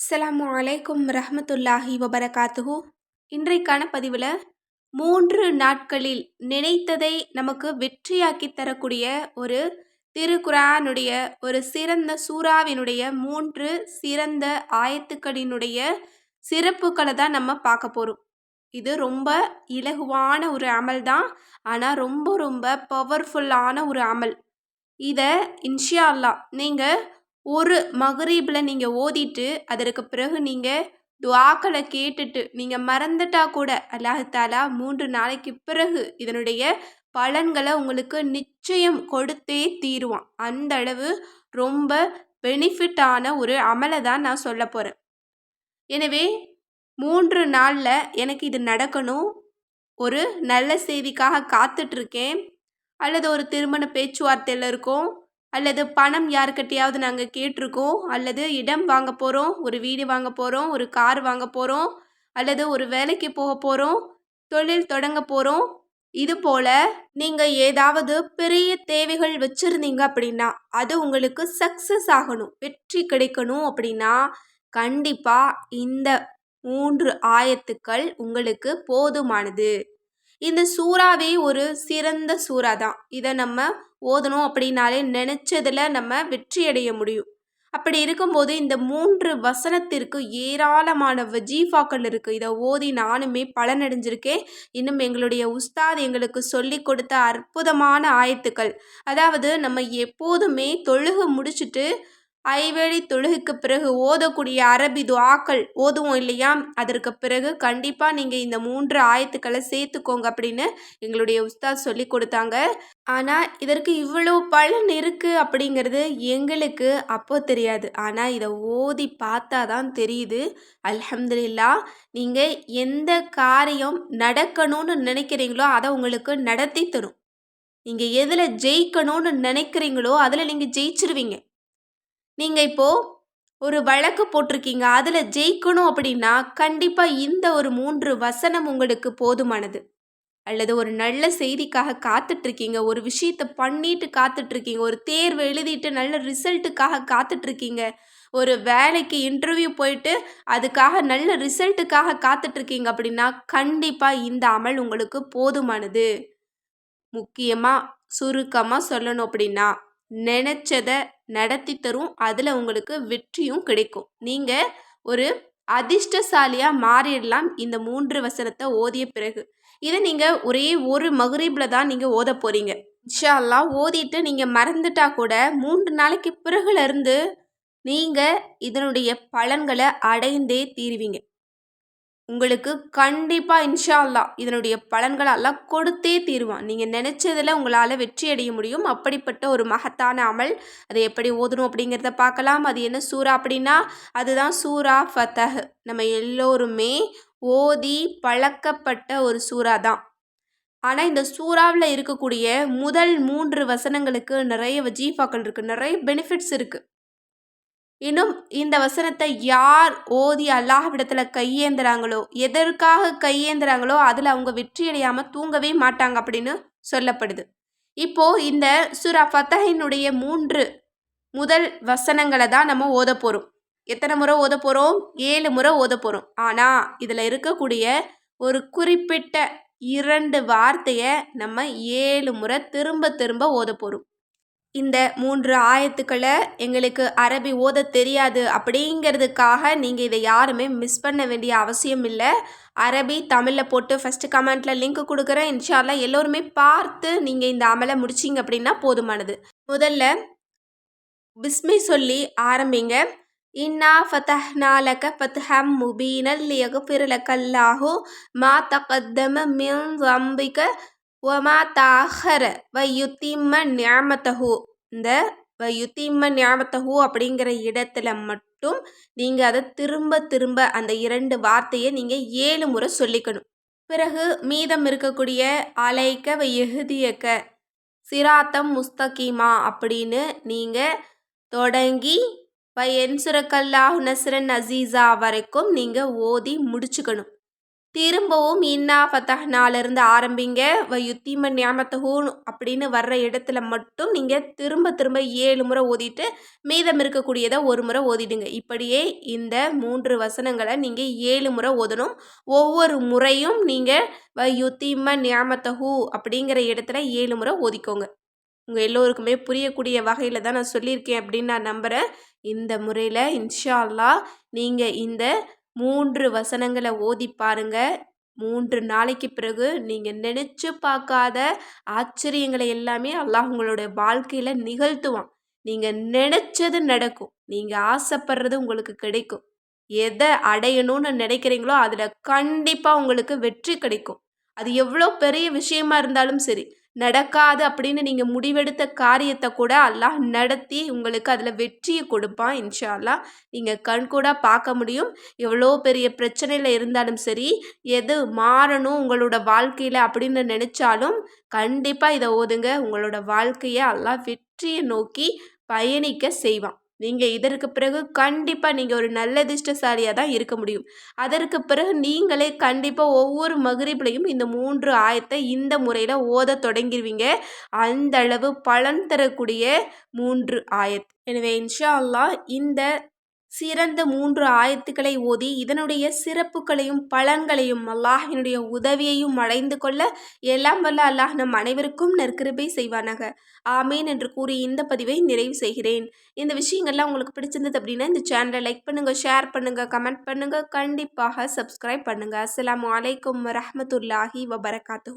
அஸ்ஸலாமு அலைக்கும் ரஹமத்துல்லாஹி வபரகாத்துஹு. இன்றைக்கான பதிவில் மூன்று நாட்களில் நினைத்ததை நமக்கு வெற்றியாக்கி தரக்கூடிய ஒரு திருக்குரானுடைய ஒரு சிறந்த சூறாவினுடைய மூன்று சிறந்த ஆயத்துக்களினுடைய சிறப்புகளை தான் நம்ம பார்க்க போகிறோம் இது ரொம்ப இலகுவான ஒரு அமல் தான். ஆனால் ரொம்ப ரொம்ப பவர்ஃபுல்லான ஒரு அமல். இதை இன்ஷியா அல்லா நீங்கள் ஒரு மகரீபில் நீங்கள் ஓதிட்டு அதற்கு பிறகு நீங்கள் துவாக்களை கேட்டுட்டு நீங்கள் மறந்துட்டா கூட அல்லாஹாலா மூன்று நாளைக்கு பிறகு இதனுடைய பலன்களை உங்களுக்கு நிச்சயம் கொடுத்தே தீருவான். அந்த அளவு ரொம்ப பெனிஃபிட்டான ஒரு அமலை தான் நான் சொல்ல போகிறேன் எனவே மூன்று நாளில் எனக்கு இது நடக்கணும். ஒரு நல்ல செய்திக்காக காத்துட்ருக்கேன் அல்லது ஒரு திருமண பேச்சுவார்த்தையில் இருக்கோம். அல்லது பணம் யாருக்கிட்டையாவது நாங்கள் கேட்டிருக்கோம் அல்லது இடம் வாங்க போகிறோம் ஒரு வீடு வாங்க போகிறோம் ஒரு கார் வாங்க போகிறோம் அல்லது ஒரு வேலைக்கு போக போகிறோம் தொழில் தொடங்க போகிறோம் இது போல் நீங்கள் ஏதாவது பெரிய தேவைகள் வச்சுருந்தீங்க அப்படின்னா அது உங்களுக்கு சக்ஸஸ் ஆகணும் வெற்றி கிடைக்கணும் அப்படின்னா கண்டிப்பாக இந்த மூன்று ஆயத்துக்கள் உங்களுக்கு போதுமானது. இந்த சூறாவே ஒரு சிறந்த சூறா தான் இதை நம்ம ஓதணும் அப்படின்னாலே நினச்சதில் நம்ம வெற்றி அடைய முடியும். அப்படி இருக்கும்போது இந்த மூன்று வசனத்திற்கு ஏராளமான வஜீஃபாக்கள் இருக்குது இதை ஓதி நானுமே பலனடைஞ்சிருக்கேன். இன்னும் எங்களுடைய உஸ்தாத் எங்களுக்கு சொல்லி கொடுத்த அற்புதமான ஆயத்துக்கள். அதாவது நம்ம எப்போதுமே தொழுக முடிச்சுட்டு ஐவேளை தொழுகைக்கு பிறகு ஓதக்கூடிய அரபி துவாக்கள் ஓதுவோம் இல்லையா? அதற்கு பிறகு கண்டிப்பாக நீங்கள் இந்த மூன்று ஆயத்துக்களை சேர்த்துக்கோங்க அப்படின்னு எங்களுடைய உஸ்தாத் சொல்லி கொடுத்தாங்க. ஆனால் இதற்கு இவ்வளோ பலன் இருக்குது அப்படிங்கிறது எங்களுக்கு அப்போ தெரியாது. ஆனால் இதை ஓதி பார்த்தா தான் தெரியுது. அலமதுல்லா நீங்கள் எந்த காரியம் நடக்கணும்னு நினைக்கிறீங்களோ அதை உங்களுக்கு நடத்தி தரும். நீங்கள் எதில் ஜெயிக்கணும்னு நினைக்கிறீங்களோ அதில் நீங்கள் ஜெயிச்சிருவீங்க. நீங்கள் இப்போது ஒரு வழக்கு போட்டிருக்கீங்க. அதில் ஜெயிக்கணும் அப்படின்னா கண்டிப்பாக இந்த ஒரு மூன்று வசனம் உங்களுக்கு போதுமானது. அல்லது ஒரு நல்ல செய்திக்காக காத்துட்ருக்கீங்க. ஒரு விஷயத்த பண்ணிட்டு காத்துட்ருக்கீங்க. ஒரு தேர்வு எழுதிட்டு நல்ல ரிசல்ட்டுக்காக காத்துட்ருக்கீங்க. ஒரு வேலைக்கு இன்டர்வியூ போயிட்டு அதுக்காக நல்ல ரிசல்ட்டுக்காக காத்துட்ருக்கீங்க அப்படின்னா கண்டிப்பாக இந்த அமல் உங்களுக்கு போதுமானது. முக்கியமாக சுருக்கமாக சொல்லணும் அப்படின்னா நினச்சதை நடத்தி தரும். அதில் உங்களுக்கு வெற்றியும் கிடைக்கும். நீங்கள் ஒரு அதிர்ஷ்டசாலியாக மாறிடலாம் இந்த மூன்று வசனத்தை ஓதிய பிறகு. இதை நீங்கள் ஒரே ஒரு மகரீபில் தான் நீங்கள் ஓத போகிறீங்க இன்ஷால்லாம் ஓதிட்டு நீங்கள் மறந்துட்டா கூட மூன்று நாளைக்கு பிறகுலேருந்து நீங்கள் இதனுடைய பலன்களை அடைந்தே தீருவீங்க. உங்களுக்கு கண்டிப்பாக இன்ஷா அல்லா இதனுடைய பலன்களை கொடுத்தே தீருவான். நீங்கள் நினச்சதில் உங்களால் வெற்றி அடைய முடியும். அப்படிப்பட்ட ஒரு மகத்தான அமல் அதை எப்படி ஓதணும் அப்படிங்கிறத பார்க்கலாம். அது என்ன சூறா அப்படின்னா அதுதான் சூரா ஃபத்தஹ். நம்ம எல்லோருமே ஓதி பழக்கப்பட்ட ஒரு சூறா தான் ஆனால் இந்த சூறாவில் இருக்கக்கூடிய முதல் மூன்று வசனங்களுக்கு நிறைய வஜீஃபாக்கள் இருக்குது நிறைய பெனிஃபிட்ஸ் இருக்குது இன்னும் இந்த வசனத்தை யார் ஓதி அல்லாஹ்விடத்தில் கையேந்துறாங்களோ எதற்காக கையேந்துறாங்களோ அதில் அவங்க வெற்றி அடையாமல் தூங்கவே மாட்டாங்க அப்படின்னு சொல்லப்படுது. இப்போது இந்த சுரா ஃபத்தஹினுடைய மூன்று முதல் வசனங்களை தான் நம்ம ஓத போகிறோம் எத்தனை முறை ஓத போகிறோம் ஏழு முறை ஓத போகிறோம் ஆனால் இதில் இருக்கக்கூடிய ஒரு குறிப்பிட்ட இரண்டு வார்த்தையை நம்ம ஏழு முறை திரும்ப திரும்ப ஓத போகிறோம் இந்த மூன்று ஆயத்துக்களை எங்களுக்கு அரபி ஓத தெரியாது அப்படிங்கிறதுக்காக நீங்கள் இதை யாருமே மிஸ் பண்ண வேண்டிய அவசியம் இல்லை. அரபி தமிழில் போட்டு ஃபஸ்ட்டு கமெண்ட்டில் லிங்க் கொடுக்குறேன். இன்ஷால்லா எல்லோருமே பார்த்து நீங்கள் இந்த அமலை முடிச்சிங்க அப்படின்னா போதுமானது. முதல்ல பிஸ்மி சொல்லி ஆரம்பிங்க. இன்னா ஃபதஹ்னா லக ஃபத்ஹம் முபீனல் லியக்ஃபிர் கல்லாஹு மா தகத்தம மின் வம்பிக ஒமா தாஹர வயுத்திம்ம ஞாமத்தஹு இந்த யுத்திம்ம ஞாபத்தகு அப்படிங்கிற இடத்துல மட்டும் நீங்கள் அதை திரும்ப திரும்ப அந்த இரண்டு வார்த்தையை நீங்கள் ஏழு முறை சொல்லிக்கணும். பிறகு மீதம் இருக்கக்கூடிய அலைக்க வ எகுதியக்க சிராத்தம் முஸ்தகீமா அப்படின்னு நீங்கள் தொடங்கி வ என்சுரக்கல்லாஹு நஸ்ரன் அசீஸா வரைக்கும் நீங்கள் ஓதி முடிச்சுக்கணும். திரும்பவும் இன்னா ஃபத்தஹ்னாலேருந்து ஆரம்பிங்க. வ யுத்தீம ஞாமத்தஹூன் அப்படின்னு வர்ற இடத்துல மட்டும் நீங்கள் திரும்ப திரும்ப ஏழு முறை ஓதிட்டு மீதம் இருக்கக்கூடியதை ஒரு முறை ஓதிடுங்க. இப்படியே இந்த மூன்று வசனங்களை நீங்கள் ஏழு முறை ஓதணும். ஒவ்வொரு முறையும் நீங்கள் வ யுத்தீம ஞாமத்தஹூ அப்படிங்கிற இடத்துல ஏழு முறை ஓதிக்கோங்க. உங்கள் எல்லோருக்குமே புரியக்கூடிய வகையில் தான் நான் சொல்லியிருக்கேன் அப்படின்னு நான் நம்புகிறேன் இந்த முறையில் இன்ஷா அல்லா நீங்கள் இந்த மூன்று வசனங்களை ஓதி பாருங்க. மூன்று நாளைக்கு பிறகு நீங்கள் நினச்சி பார்க்காத ஆச்சரியங்களை எல்லாமே அல்லாஹ் உங்களுடைய வாழ்க்கையில் நிகழ்த்துவான். நீங்கள் நினச்சது நடக்கும். நீங்கள் ஆசைப்படுறது உங்களுக்கு கிடைக்கும். எதை அடையணும்னு நினைக்கிறீங்களோ அதில் கண்டிப்பாக உங்களுக்கு வெற்றி கிடைக்கும். அது எவ்வளோ பெரிய விஷயமா இருந்தாலும் சரி நடக்காது அப்படின்னு நீங்கள் முடிவெடுத்த காரியத்தை கூட அல்லாஹ் நடத்தி உங்களுக்கு அதில் வெற்றியை கொடுப்பான் இன்ஷா அல்லா நீங்கள் கண்கூடாக பார்க்க முடியும். எவ்வளோ பெரிய பிரச்சனையில் இருந்தாலும் சரி எது மாறணும் உங்களோட வாழ்க்கையில் அப்படின்னு நினச்சாலும் கண்டிப்பாக இதை ஓதுங்க. உங்களோட வாழ்க்கையை அல்லாஹ் வெற்றியை நோக்கி பயணிக்க செய்வான். நீங்கள் இதற்கு பிறகு கண்டிப்பாக நீங்கள் ஒரு நல்ல அதிர்ஷ்டசாலியாக தான் இருக்க முடியும். அதற்கு பிறகு நீங்களே கண்டிப்பாக ஒவ்வொரு மகிரிபிலையும் இந்த மூன்று ஆயத்தை இந்த முறையில் ஓத தொடங்கிடுவீங்க அந்த அளவு பலன் தரக்கூடிய மூன்று ஆயத். எனவே இன்ஷா அல்லா இந்த சிறந்த மூன்று ஆயத்துக்களை ஓதி இதனுடைய சிறப்புகளையும் பலன்களையும் அல்லாஹினுடைய உதவியையும் அடைந்து கொள்ள எல்லாம் வல்ல அல்லாஹ் நம் அனைவருக்கும் நற்கிருபை செய்வானாக. ஆமேன் என்று கூறி இந்த பதிவை நிறைவு செய்கிறேன். இந்த விஷயங்கள்லாம் உங்களுக்கு பிடிச்சிருந்தது அப்படின்னா இந்த சேனலை லைக் பண்ணுங்கள் ஷேர் பண்ணுங்கள் கமெண்ட் பண்ணுங்கள் கண்டிப்பாக சப்ஸ்கிரைப் பண்ணுங்கள் அஸ்லாம் வலைக்கம் வரமத்துல்லாஹி வபரகாத்து